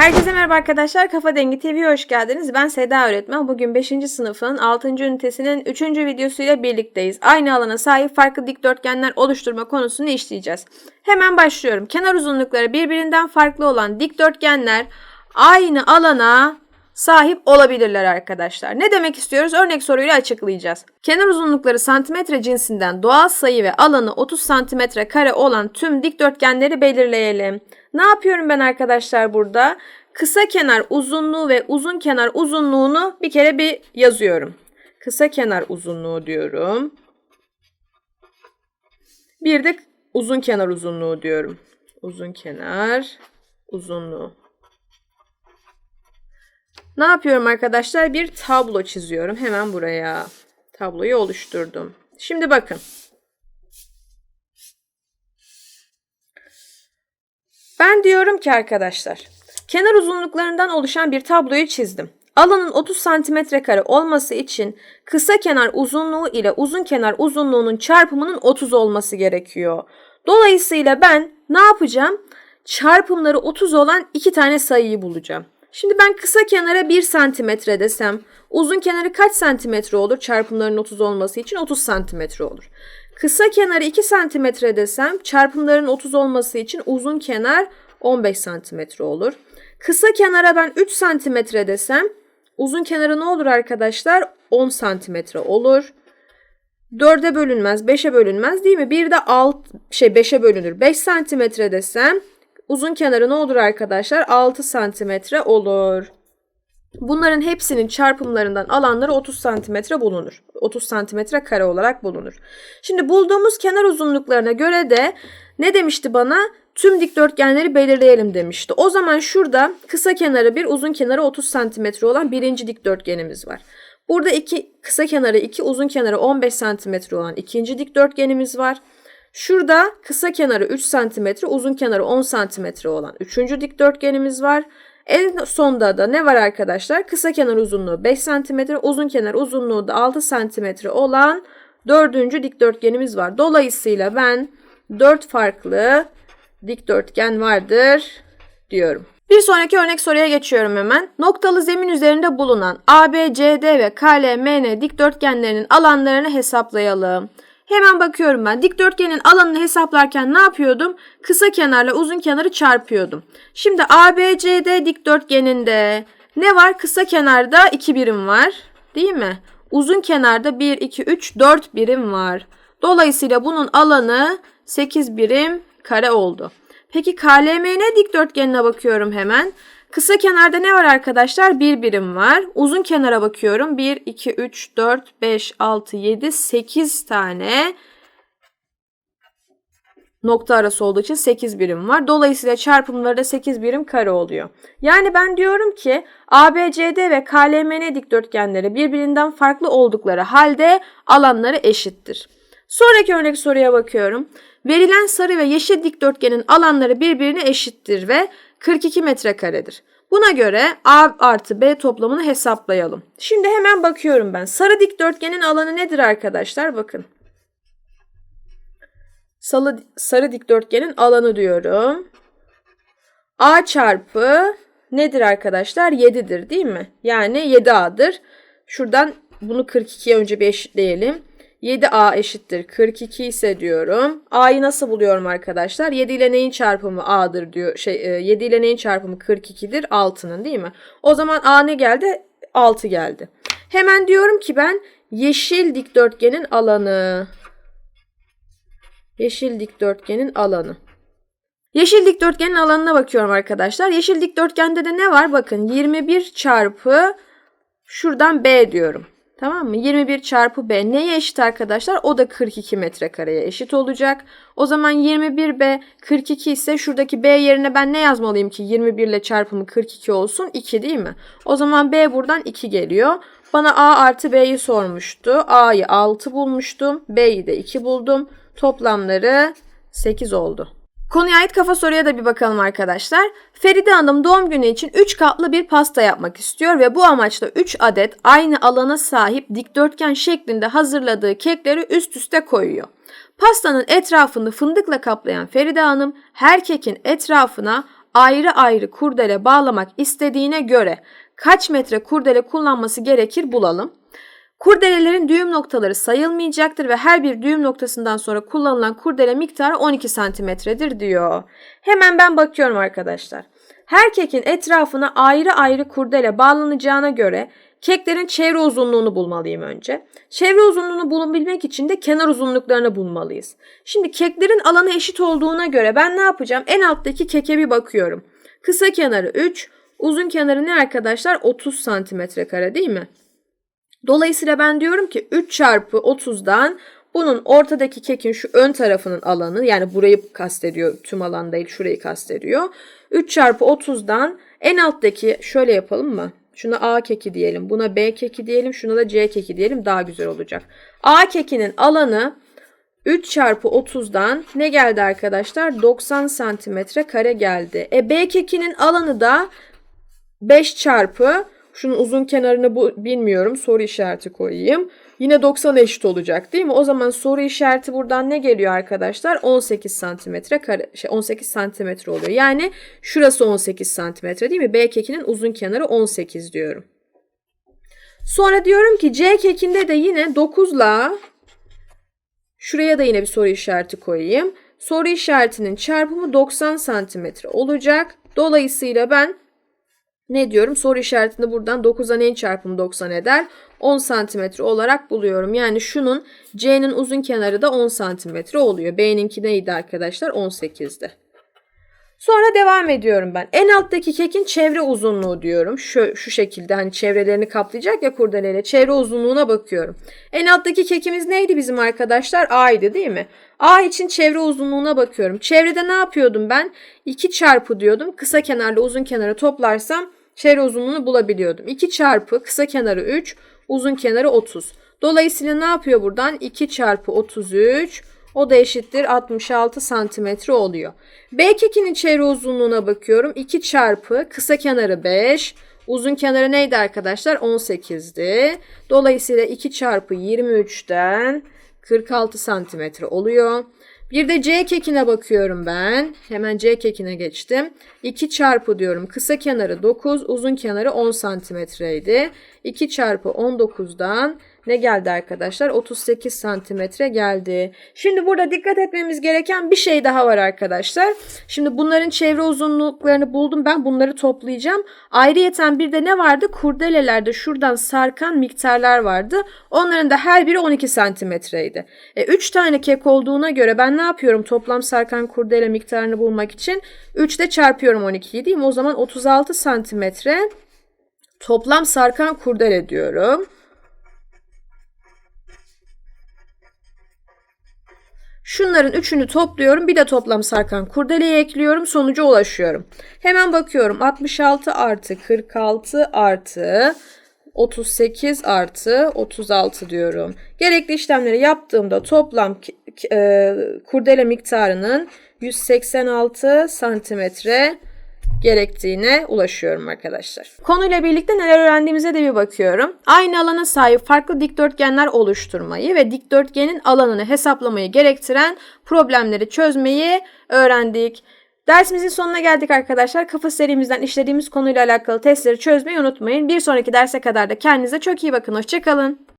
Herkese merhaba arkadaşlar. Kafa Dengi TV'ye hoş geldiniz. Ben Seda öğretmen. Bugün 5. sınıfın 6. ünitesinin 3. videosuyla birlikteyiz. Aynı alana sahip farklı dikdörtgenler oluşturma konusunu işleyeceğiz. Hemen başlıyorum. Kenar uzunlukları birbirinden farklı olan dikdörtgenler aynı alana sahip olabilirler arkadaşlar. Ne demek istiyoruz? Örnek soruyla açıklayacağız. Kenar uzunlukları santimetre cinsinden doğal sayı ve alanı 30 santimetre kare olan tüm dikdörtgenleri belirleyelim. Ne yapıyorum ben arkadaşlar burada? Kısa kenar uzunluğu ve uzun kenar uzunluğunu bir kere bir yazıyorum. Kısa kenar uzunluğu diyorum. Bir de uzun kenar uzunluğu diyorum. Uzun kenar uzunluğu. Ne yapıyorum arkadaşlar? Bir tablo çiziyorum. Hemen buraya. Tabloyu oluşturdum. Şimdi bakın. Ben diyorum ki arkadaşlar. Kenar uzunluklarından oluşan bir tabloyu çizdim. Alanın 30 santimetre kare olması için kısa kenar uzunluğu ile uzun kenar uzunluğunun çarpımının 30 olması gerekiyor. Dolayısıyla ben ne yapacağım? Çarpımları 30 olan iki tane sayıyı bulacağım. Şimdi ben kısa kenara 1 santimetre desem uzun kenarı kaç santimetre olur çarpımların 30 olması için 30 santimetre olur. Kısa kenarı 2 santimetre desem çarpımların 30 olması için uzun kenar 15 santimetre olur. Kısa kenara ben 3 santimetre desem uzun kenarı ne olur arkadaşlar? 10 santimetre olur. 4'e bölünmez, 5'e bölünmez değil mi? Bir de alt şey 5'e bölünür. 5 santimetre desem uzun kenarı ne olur arkadaşlar? 6 santimetre olur. Bunların hepsinin çarpımlarından alanları 30 santimetre bulunur. 30 santimetre kare olarak bulunur. Şimdi bulduğumuz kenar uzunluklarına göre de ne demişti bana? Tüm dikdörtgenleri belirleyelim demişti. O zaman şurada kısa kenarı bir, uzun kenarı 30 santimetre olan birinci dikdörtgenimiz var. Burada iki kısa kenarı 2, uzun kenarı 15 santimetre olan ikinci dikdörtgenimiz var. Şurada kısa kenarı 3 santimetre, uzun kenarı 10 santimetre olan üçüncü dikdörtgenimiz var. En sonda da ne var arkadaşlar? Kısa kenar uzunluğu 5 cm, uzun kenar uzunluğu da 6 cm olan dördüncü dikdörtgenimiz var. Dolayısıyla ben 4 farklı dikdörtgen vardır diyorum. Bir sonraki örnek soruya geçiyorum hemen. Noktalı zemin üzerinde bulunan AB, CD ve KLMN dikdörtgenlerinin alanlarını hesaplayalım. Hemen bakıyorum ben. Dikdörtgenin alanını hesaplarken ne yapıyordum? Kısa kenarla uzun kenarı çarpıyordum. Şimdi ABCD dikdörtgeninde ne var? Kısa kenarda 2 birim var. Değil mi? Uzun kenarda 1, 2, 3, 4 birim var. Dolayısıyla bunun alanı 8 birim kare oldu. Peki KLMN dikdörtgenine bakıyorum hemen. Kısa kenarda ne var arkadaşlar? Bir birim var. Uzun kenara bakıyorum. 1, 2, 3, 4, 5, 6, 7, 8 tane nokta arası olduğu için 8 birim var. Dolayısıyla çarpımları da 8 birim kare oluyor. Yani ben diyorum ki ABCD ve KLMN dikdörtgenleri birbirinden farklı oldukları halde alanları eşittir. Sonraki örnek soruya bakıyorum. Verilen sarı ve yeşil dikdörtgenin alanları birbirine eşittir ve 42 metrekaredir. Buna göre A artı B toplamını hesaplayalım. Şimdi hemen bakıyorum ben. Sarı dikdörtgenin alanı nedir arkadaşlar? Bakın. Salı, sarı dikdörtgenin alanı diyorum. A çarpı nedir arkadaşlar? 7'dir değil mi? Yani 7A'dır. Şuradan bunu 42'ye önce bir eşitleyelim. 7a eşittir 42 ise diyorum. A'yı nasıl buluyorum arkadaşlar? 7 ile neyin çarpımı a'dır diyor. Şey 7 e, ile neyin çarpımı 42'dir? 6'nın değil mi? O zaman a ne geldi? 6 geldi. Hemen diyorum ki ben yeşil dikdörtgenin alanı. Yeşil dikdörtgenin alanı. Yeşil dikdörtgenin alanına bakıyorum arkadaşlar. Yeşil dikdörtgende de ne var? Bakın 21 çarpı şuradan b diyorum. Tamam mı? 21 çarpı B neye eşit arkadaşlar? O da 42 metrekareye eşit olacak. O zaman 21B 42 ise şuradaki B yerine ben ne yazmalıyım ki 21 ile çarpımı 42 olsun? 2 değil mi? O zaman B buradan 2 geliyor. Bana A artı B'yi sormuştu. A'yı 6 bulmuştum. B'yi de 2 buldum. Toplamları 8 oldu. Konuya ait kafa soruya da bir bakalım arkadaşlar. Feride Hanım doğum günü için 3 katlı bir pasta yapmak istiyor ve bu amaçla 3 adet aynı alana sahip dikdörtgen şeklinde hazırladığı kekleri üst üste koyuyor. Pastanın etrafını fındıkla kaplayan Feride Hanım her kekin etrafına ayrı ayrı kurdele bağlamak istediğine göre kaç metre kurdele kullanması gerekir bulalım. Kurdelelerin düğüm noktaları sayılmayacaktır ve her bir düğüm noktasından sonra kullanılan kurdele miktarı 12 santimetredir diyor. Hemen ben bakıyorum arkadaşlar. Her kekin etrafına ayrı ayrı kurdele bağlanacağına göre keklerin çevre uzunluğunu bulmalıyım önce. Çevre uzunluğunu bulabilmek için de kenar uzunluklarını bulmalıyız. Şimdi keklerin alanı eşit olduğuna göre ben ne yapacağım? En alttaki keke bir bakıyorum. Kısa kenarı 3, uzun kenarı ne arkadaşlar? 30 santimetre kare değil mi? Dolayısıyla ben diyorum ki 3 çarpı 30'dan bunun ortadaki kekin şu ön tarafının alanı yani burayı kastediyor tüm alan değil şurayı kastediyor. 3 çarpı 30'dan en alttaki şöyle yapalım mı? Şuna A keki diyelim. Buna B keki diyelim. Şuna da C keki diyelim. Daha güzel olacak. A kekinin alanı 3 çarpı 30'dan ne geldi arkadaşlar? 90 santimetre kare geldi. E B kekinin alanı da 5 çarpı şunun uzun kenarını bu bilmiyorum. Soru işareti koyayım. Yine 90 eşit olacak değil mi? O zaman soru işareti buradan ne geliyor arkadaşlar? 18 santimetre kare, şey 18 santimetre oluyor. Yani şurası 18 santimetre değil mi? B kekinin uzun kenarı 18 diyorum. Sonra diyorum ki C kekinde de yine 9 ile şuraya da yine bir soru işareti koyayım. Soru işaretinin çarpımı 90 santimetre olacak. Dolayısıyla ben ne diyorum? Soru işaretinde buradan 9'a neyin çarpımı 90 eder? 10 santimetre olarak buluyorum. Yani şunun C'nin uzun kenarı da 10 santimetre oluyor. B'ninki neydi arkadaşlar? 18'di. Sonra devam ediyorum ben. En alttaki kekin çevre uzunluğu diyorum. Şu, şu şekilde hani çevrelerini kaplayacak ya kurdeleyle. Çevre uzunluğuna bakıyorum. En alttaki kekimiz neydi bizim arkadaşlar? A'ydı değil mi? A için çevre uzunluğuna bakıyorum. Çevrede ne yapıyordum ben? 2 çarpı diyordum. Kısa kenarla uzun kenarı toplarsam çevre uzunluğunu bulabiliyordum. 2 çarpı kısa kenarı 3, uzun kenarı 30. Dolayısıyla ne yapıyor buradan? 2 çarpı 33 o da eşittir 66 santimetre oluyor. B kekinin çevre uzunluğuna bakıyorum. 2 çarpı kısa kenarı 5. Uzun kenarı neydi arkadaşlar? 18'di. Dolayısıyla 2 çarpı 23'ten 46 santimetre oluyor. Bir de C kekine bakıyorum ben. Hemen C kekine geçtim. 2 çarpı diyorum. Kısa kenarı 9, uzun kenarı 10 santimetreydi. 2 çarpı 19'dan ne geldi arkadaşlar? 38 santimetre geldi. Şimdi burada dikkat etmemiz gereken bir şey daha var arkadaşlar. Şimdi bunların çevre uzunluklarını buldum. Ben bunları toplayacağım. Ayrıyeten bir de ne vardı? Kurdelelerde şuradan sarkan miktarlar vardı. Onların da her biri 12 santimetreydi. E, 3 tane kek olduğuna göre ben ne yapıyorum? Toplam sarkan kurdele miktarını bulmak için 3 ile çarpıyorum 12'yi değil mi? O zaman 36 santimetre toplam sarkan kurdele diyorum. Şunların üçünü topluyorum. Bir de toplam sarkan kurdeleye ekliyorum. Sonuca ulaşıyorum. Hemen bakıyorum. 66 artı 46 artı 38 artı 36 diyorum. Gerekli işlemleri yaptığımda toplam e, kurdele miktarının 186 santimetre gerektiğine ulaşıyorum arkadaşlar. Konuyla birlikte neler öğrendiğimize de bir bakıyorum. Aynı alana sahip farklı dikdörtgenler oluşturmayı ve dikdörtgenin alanını hesaplamayı gerektiren problemleri çözmeyi öğrendik. Dersimizin sonuna geldik arkadaşlar. Kafa serimizden işlediğimiz konuyla alakalı testleri çözmeyi unutmayın. Bir sonraki derse kadar da kendinize çok iyi bakın. Hoşçakalın.